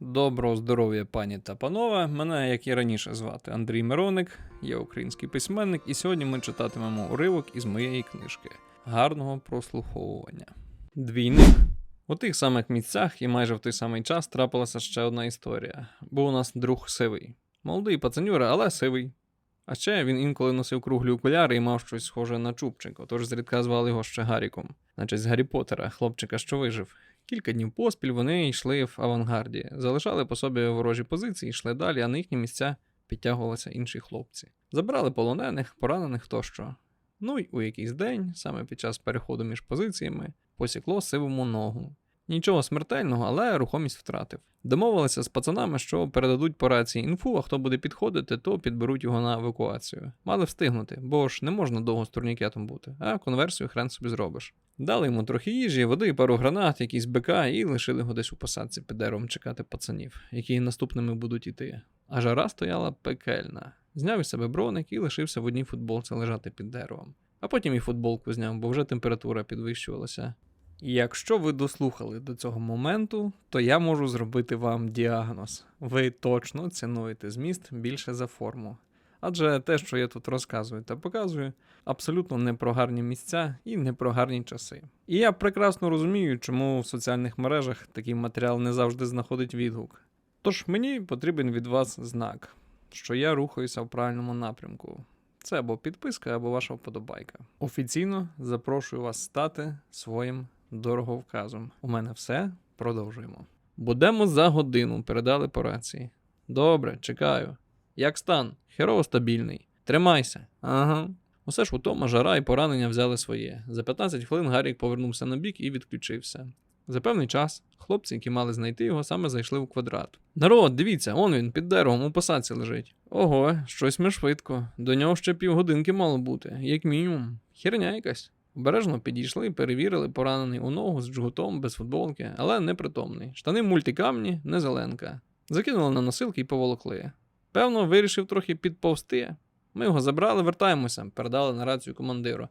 Доброго здоров'я, пані та панове. Мене, як і раніше, звати Андрій Мироник, я український письменник, і сьогодні ми читатимемо уривок із моєї книжки. Гарного прослуховування. Двійник. У тих самих місцях і майже в той самий час трапилася ще одна історія. Був у нас друг сивий. Молодий пацанюра, але сивий. А ще він інколи носив круглі окуляри і мав щось схоже на чубчик, отож зрідка звали його ще Гаріком, наче з Гаррі Поттера, хлопчика, що вижив. Кілька днів поспіль вони йшли в авангарді, залишали по собі ворожі позиції, йшли далі, а на їхні місця підтягувалися інші хлопці. Забрали полонених, поранених тощо. Ну й у якийсь день, саме під час переходу між позиціями, посікло сивому ногу. Нічого смертельного, але рухомість втратив. Домовилися з пацанами, що передадуть по рації інфу, а хто буде підходити, то підберуть його на евакуацію. Мали встигнути, бо ж не можна довго з турнікетом бути, а конверсію хрен собі зробиш. Дали йому трохи їжі, води, пару гранат, якісь БК, і лишили його десь у посадці під деревом чекати пацанів, які наступними будуть іти. А жара стояла пекельна. Зняв із себе броник і лишився в одній футболці лежати під деревом. А потім і футболку зняв, бо вже температура підвищувалася. Якщо ви дослухали до цього моменту, то я можу зробити вам діагноз. Ви точно цінуєте зміст більше за форму. Адже те, що я тут розказую та показую, абсолютно не про гарні місця і не про гарні часи. І я прекрасно розумію, чому в соціальних мережах такий матеріал не завжди знаходить відгук. Тож мені потрібен від вас знак, що я рухаюся в правильному напрямку. Це або підписка, або ваша вподобайка. Офіційно запрошую вас стати своїм дороговказом. У мене все. Продовжуємо. Будемо за годину, передали по рації. Добре, чекаю. Як стан? Херово стабільний. Тримайся. Ага. Усе ж утома, жара і поранення взяли своє. За 15 хвилин Гарік повернувся на бік і відключився. За певний час хлопці, які мали знайти його, саме зайшли у квадрат. Народ, дивіться, он він під деревом у посадці лежить. Ого, щось ми швидко. До нього ще півгодинки мало бути, як мінімум. Херня якась. Обережно підійшли, перевірили поранений у ногу з джгутом, без футболки, але непритомний. Штани мультикамні, не зеленка. Закинули на носилки і поволокли. Певно, вирішив трохи підповзти. Ми його забрали, вертаємося, передали на рацію командиру.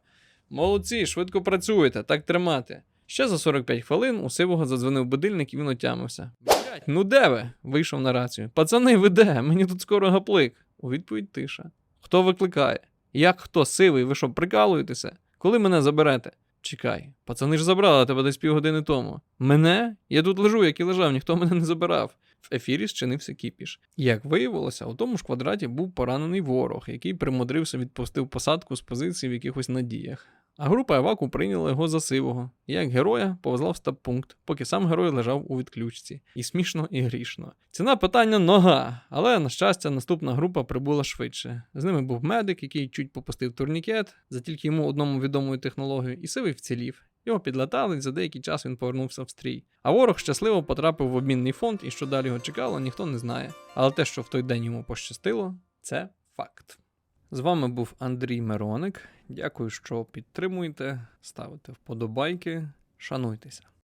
Молодці, швидко працюєте, так тримати. Ще за 45 хвилин у сивого задзвонив будильник і він отямився. Блять, ну де ви? вийшов на рацію. Пацани, ви де? Мені тут скоро гаплик. У відповідь тиша. Хто викликає? Як хто сивий? Ви що, прикалуєтеся? Коли мене заберете? Чекай, пацани ж забрали тебе десь півгодини тому. Мене? Я тут лежу, як і лежав, ніхто мене не забирав. В ефірі зчинився кіпіш. Як виявилося, у тому ж квадраті був поранений ворог, який примудрився відпустив посадку з позиції в якихось надіях. А група Еваку прийняла його за сивого, і як героя повезла в стаб-пункт, поки сам герой лежав у відключці. І смішно, і грішно. Ціна питання нога, але, на щастя, наступна група прибула швидше. З ними був медик, який чуть попустив турнікет за тільки йому одному відомою технологією, і сивий вцілів. Його підлатали, і за деякий час він повернувся в стрій. А ворог щасливо потрапив в обмінний фонд, і що далі його чекало, ніхто не знає. Але те, що в той день йому пощастило, це факт. З вами був Андрій Мироник. Дякую, що підтримуєте, ставите вподобайки, шануйтеся.